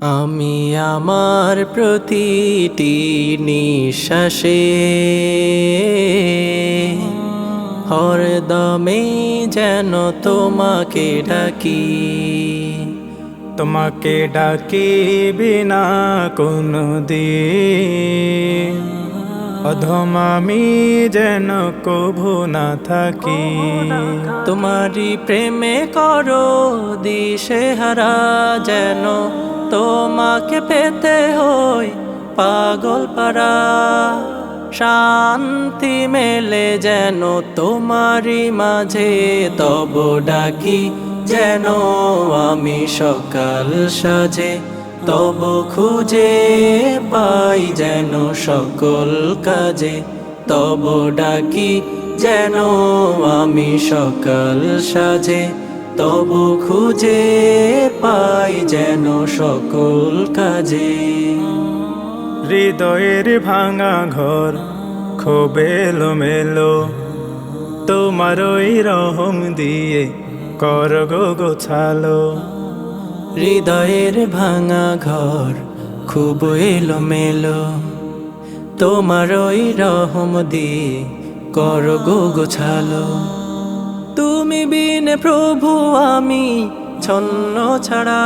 আমি আমার প্রতিটি নিঃশ্বাসে হরদমে যেন তোমাকে ডাকি। তোমাকে ডাকি বিনা কোনো দিন। অধম আমি যেন কভু না থাকি। তোমারি প্রেমে করো দিশে হারা যেন তোমাকে পেতে হই পাগল পারা শান্তি মেলে যেন তোমারি মাঝে, তব ডাকি যেন আমি সকাল সাজে। তব খুঁজে পাই যেন সকল কাজে। তব ডাকি যেন আমি সকাল সাজে। তব খুঁজে পাই যেন সকল কাজে। হৃদয়ের ভাঙা ঘর খুব এলো মেলো তোমার ওই রহম দিয়ে কর গো গোছালো। হৃদয়ের ভাঙা ঘর খুব এলো মেলো তোমার ওই রহম দিয়ে কর গো গোছালো। তুমি বিনে প্রভু, আমি ছন্ন ছাড়া।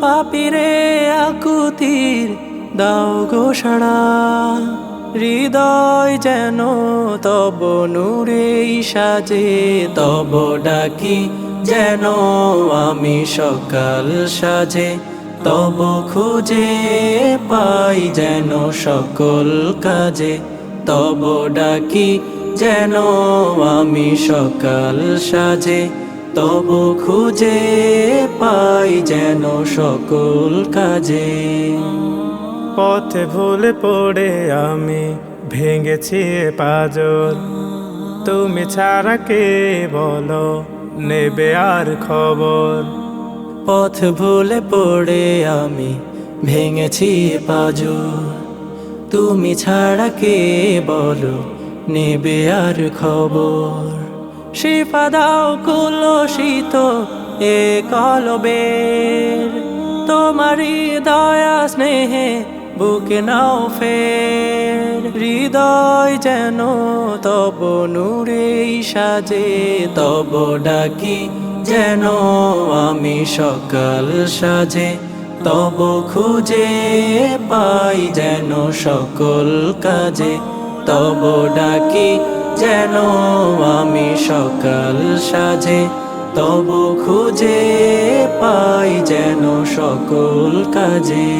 পাপিরে আকুতির দাও গো সাড়া। হৃদয় যেন তব নূরে সাজে, তব ডাকি যেন আমি সকাল সাজে, তব খুঁজে পাই যেন সকল কাজে। তব ডাকি যেন আমি সকাল সাজে, তব খুঁজে পাই যেন সকল কাজে। পথে ভুলে পড়ে আমি ভেঙেছি এ পাজর। তুমি ছাড়া কে বলো? নেবে আর খবর। পথ ভুলে পড়ে আমি ভেঙেছি পাজু তুমি ছাড়া কে বলো, নেবে আর খবর। শিফা দাও কুলসিত এ কলবের তোমারই দয়া স্নেহে বুকে নাও ফের। হৃদয় যেন তব নূরে সাজে, তব ডাকি যেন আমি সকাল সাজে। তব খুঁজে পাই যেন সকল কাজে, তব ডাকি যেন আমি সকাল সাজে। তব খুঁজে পাই যেন সকল কাজে।